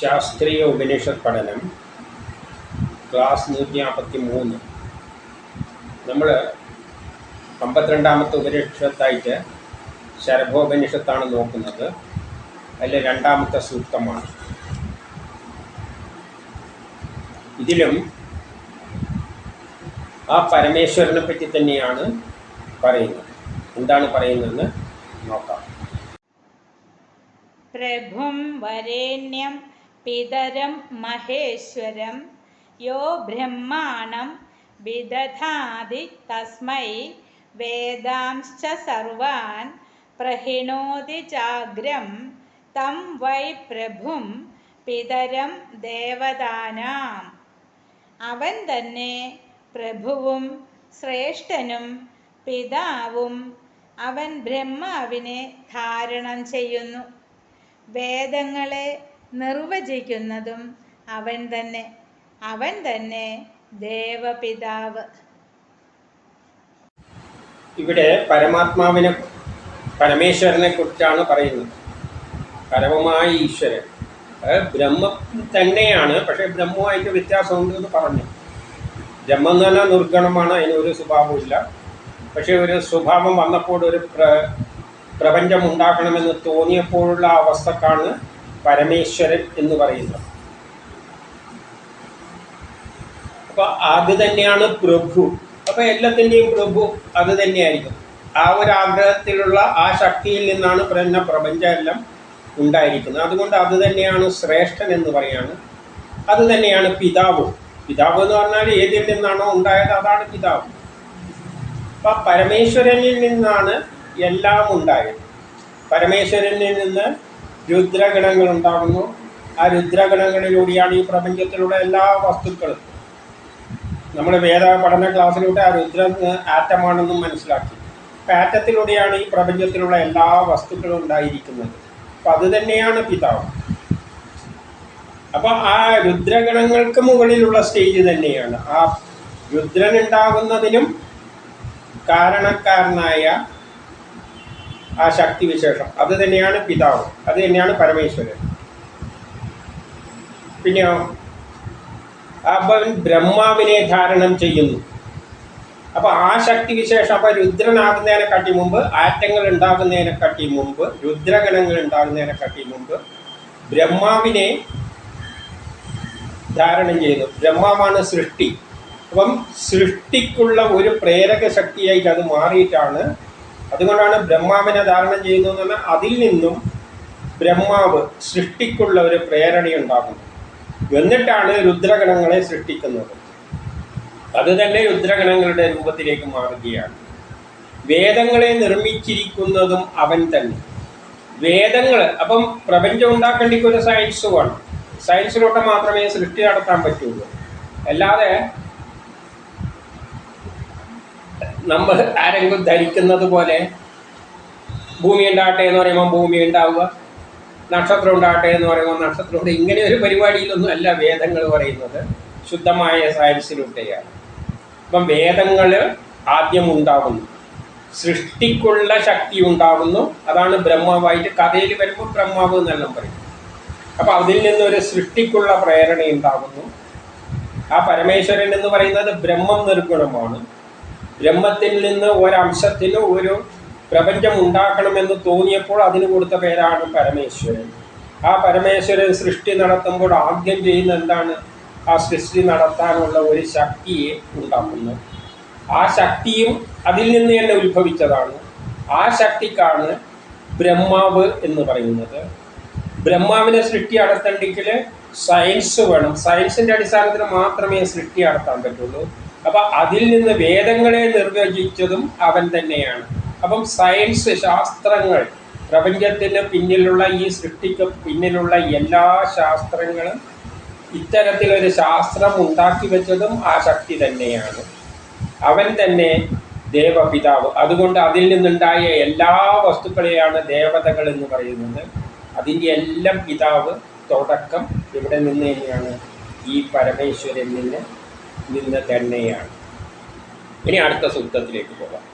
ശാസ്ത്രീയ ഉപനിഷത്ത് പഠനം ക്ലാസ് നൂറ്റി നാൽപ്പത്തി മൂന്ന് നമ്മൾ അമ്പത്തിരണ്ടാമത്തെ ഉപനിഷത്തായിട്ട് ശരഭോപനിഷത്താണ് നോക്കുന്നത്. അതിൽ രണ്ടാമത്തെ സൂക്തമാണ്. ഇതിലും ആ പരമേശ്വരനെ പറ്റി തന്നെയാണ് പറയുന്നത്. എന്താണ് പറയുന്നതെന്ന് നോക്കാം. പ്രഭും വരേണ്യം പിതരം മഹേശ്വരം യോ ബ്രഹ്മാണം വിദധാതി തസ്മൈ വേദാംശ്ച സർവാൻ പ്രഹിണോതി ജാഗ്രം തം വൈ പ്രഭും പിതരം ദേവതാനാം. അവൻ തന്നെ പ്രഭുവും ശ്രേഷ്ഠനും പിതാവും അവൻ ബ്രഹ്മാവിനെ ധാരണം ചെയ്യുന്നു. വേദങ്ങളെ നിർവചിക്കുന്നതും അവൻ തന്നെ അവൻ തന്നെ ദേവപിതാവ്. ഇവിടെ പരമാത്മാവിനെ പരമേശ്വരനെ കുറിച്ചാണ് പറയുന്നത്. പരമമായ ഈശ്വരൻ. ബ്രഹ്മം തന്നെയാണ് പക്ഷേ ബ്രഹ്മമായിട്ട് വ്യത്യാസമുണ്ട് എന്ന് പറഞ്ഞു. ബ്രഹ്മം പറഞ്ഞാൽ നിർഗണമാണ് അതിനൊരു സ്വഭാവമില്ല പക്ഷേ ഒരു സ്വഭാവം വന്നപ്പോൾ ഒരു പ്ര പ്രപഞ്ചം ഉണ്ടാക്കണമെന്ന് തോന്നിയപ്പോഴുള്ള അവസ്ഥക്കാണ് പരമേശ്വരൻ എന്ന് പറയുന്നത് അപ്പൊ അത് തന്നെയാണ് പ്രഭു. അപ്പൊ എല്ലാത്തിന്റെയും പ്രഭു അത് തന്നെയായിരിക്കും. ആ ഒരു ആഗ്രഹത്തിലുള്ള ആ ശക്തിയിൽ നിന്നാണ് പ്രന്ന പ്രപഞ്ചം എല്ലാം ഉണ്ടായിരിക്കുന്നത്. അതുകൊണ്ട് അത് തന്നെയാണ് ശ്രേഷ്ഠൻ എന്ന് പറയാണ്. അത് തന്നെയാണ് പിതാവ്. പിതാവ് എന്ന് പറഞ്ഞാൽ ഏതിൽ നിന്നാണോ ഉണ്ടായത്? അതാണ് പിതാവ്. അപ്പം പരമേശ്വരനിൽ നിന്നാണ് എല്ലാം ഉണ്ടായത്. പരമേശ്വരനിൽ നിന്ന് രുദ്രഗണങ്ങൾ ഉണ്ടാകുന്നു ആ രുദ്രഗണങ്ങളിലൂടെയാണ് ഈ പ്രപഞ്ചത്തിലുള്ള എല്ലാ വസ്തുക്കളും. നമ്മൾ വേദ പഠന ക്ലാസ്സിലൂടെ ആ രുദ്ര ആറ്റമാണെന്നും മനസ്സിലാക്കി. അപ്പം ആറ്റത്തിലൂടെയാണ് ഈ പ്രപഞ്ചത്തിലുള്ള എല്ലാ വസ്തുക്കളും ഉണ്ടായിരിക്കുന്നത്. അപ്പം അത് തന്നെയാണ് പിതാവ്. അപ്പോൾ ആ രുദ്രഗണങ്ങൾക്ക് മുകളിലുള്ള സ്റ്റേജ് തന്നെയാണ്. ആ രുദ്രൻ ഉണ്ടാകുന്നതിനും കാരണക്കാരനായ ആ ശക്തി വിശേഷം. അത് തന്നെയാണ് പിതാവ്. അത് തന്നെയാണ് പരമേശ്വരൻ. പിന്നെയോ? അവൻ ബ്രഹ്മാവിനെ ധാരണം ചെയ്യുന്നു. അപ്പോൾ ആ ശക്തി വിശേഷം അപ്പൊ രുദ്രനാകുന്നതിനെ കാട്ടി മുമ്പ് ആറ്റങ്ങൾ ഉണ്ടാകുന്നതിനെ കാട്ടി മുമ്പ് രുദ്രഗണങ്ങൾ ഉണ്ടാകുന്നതിനെ കാട്ടി മുമ്പ് ബ്രഹ്മാവിനെ ധാരണം ചെയ്യുന്നു ബ്രഹ്മാവാണ് സൃഷ്ടി. അപ്പം സൃഷ്ടിക്കുള്ള ഒരു പ്രേരക ശക്തിയായിട്ട് അത് മാറിയിട്ടാണ് അതുകൊണ്ടാണ് ബ്രഹ്മാവിനെ ധാരണം ചെയ്യുന്നു എന്ന് പറഞ്ഞാൽ അതിൽ നിന്നും ബ്രഹ്മാവ് സൃഷ്ടിക്കുള്ള ഒരു പ്രേരണയുണ്ടാകുന്നു എന്നിട്ടാണ് രുദ്രഗണങ്ങളെ സൃഷ്ടിക്കുന്നത്. അത് തന്നെ രുദ്രഗണങ്ങളുടെ രൂപത്തിലേക്ക് മാറുകയാണ്. വേദങ്ങളെ നിർമ്മിച്ചിരിക്കുന്നതും അവൻ തന്നെ. വേദങ്ങൾ അപ്പം പ്രപഞ്ചം ഉണ്ടാക്കേണ്ടിക്ക് ഒരു സയൻസ് വേണം മാത്രമേ സൃഷ്ടി നടത്താൻ പറ്റുള്ളൂ. അല്ലാതെ നമ്മൾ ആരെങ്കിലും ധരിക്കുന്നത് പോലെ ഭൂമി ഉണ്ടാകട്ടെ എന്ന് പറയുമ്പോൾ ഭൂമി ഉണ്ടാവുക. നക്ഷത്രം ഉണ്ടാകട്ടെ എന്ന് പറയുമ്പോൾ നക്ഷത്രം ഉണ്ട്. ഇങ്ങനെ ഒരു പരിപാടിയിലൊന്നും അല്ല വേദങ്ങൾ പറയുന്നത്. ശുദ്ധമായ സയൻസിലൂടെയാണ് അപ്പം വേദങ്ങൾ ആദ്യം ഉണ്ടാകുന്നു സൃഷ്ടിക്കുള്ള ശക്തി ഉണ്ടാകുന്നു അതാണ് ബ്രഹ്മാവായിട്ട് കഥയിൽ വരുമ്പോൾ ബ്രഹ്മാവ് എന്നെല്ലാം പറയും. അപ്പം അതിൽ നിന്നൊരു സൃഷ്ടിക്കുള്ള പ്രേരണ ഉണ്ടാകുന്നു ആ പരമേശ്വരൻ എന്ന് പറയുന്നത് ബ്രഹ്മം നിർഗുണമാണ്. ബ്രഹ്മത്തിൽ നിന്ന് ഒരംശത്തിന് ഒരു പ്രപഞ്ചം ഉണ്ടാക്കണമെന്ന് തോന്നിയപ്പോൾ അതിന് കൊടുത്ത പേരാണ് പരമേശ്വരൻ. ആ പരമേശ്വരൻ സൃഷ്ടി നടത്തുമ്പോൾ ആദ്യം ചെയ്യുന്ന എന്താണ്? ആ സൃഷ്ടി നടത്താനുള്ള ഒരു ശക്തിയെ ഉണ്ടാക്കുന്നു. ആ ശക്തിയും അതിൽ നിന്ന് തന്നെ ഉത്ഭവിച്ചതാണ്. ആ ശക്തിക്കാണ് ബ്രഹ്മാവ് എന്ന് പറയുന്നത്. ബ്രഹ്മാവിനെ സൃഷ്ടി നടത്തണ്ടെങ്കിൽ സയൻസ് വേണം. സയൻസിന്റെ അടിസ്ഥാനത്തിൽ മാത്രമേ സൃഷ്ടി നടത്താൻ പറ്റുള്ളൂ. അപ്പം അതിൽ നിന്ന് വേദങ്ങളെ നിർവചിച്ചതും അവൻ തന്നെയാണ്. അപ്പം സയൻസ് ശാസ്ത്രങ്ങൾ പ്രപഞ്ചത്തിന് പിന്നിലുള്ള ഈ സൃഷ്ടിക്ക് പിന്നിലുള്ള എല്ലാ ശാസ്ത്രങ്ങളും ഇത്തരത്തിലൊരു ശാസ്ത്രം ഉണ്ടാക്കി വെച്ചതും ആ ശക്തി തന്നെയാണ്. അവൻ തന്നെ ദേവപിതാവ്. അതുകൊണ്ട് അതിൽ നിന്നുണ്ടായ എല്ലാ വസ്തുക്കളെയാണ് ദേവതകൾ എന്ന് പറയുന്നത്. അതിന്റെ എല്ലാം പിതാവ് തുടക്കം ഇവിടെ നിന്ന് തന്നെയാണ് ഈ പരമേശ്വരൻ നിന്ന് നിന്ന് തന്നെയാണ് ഇനി അടുത്ത സൂക്തത്തിലേക്ക് പോകാം.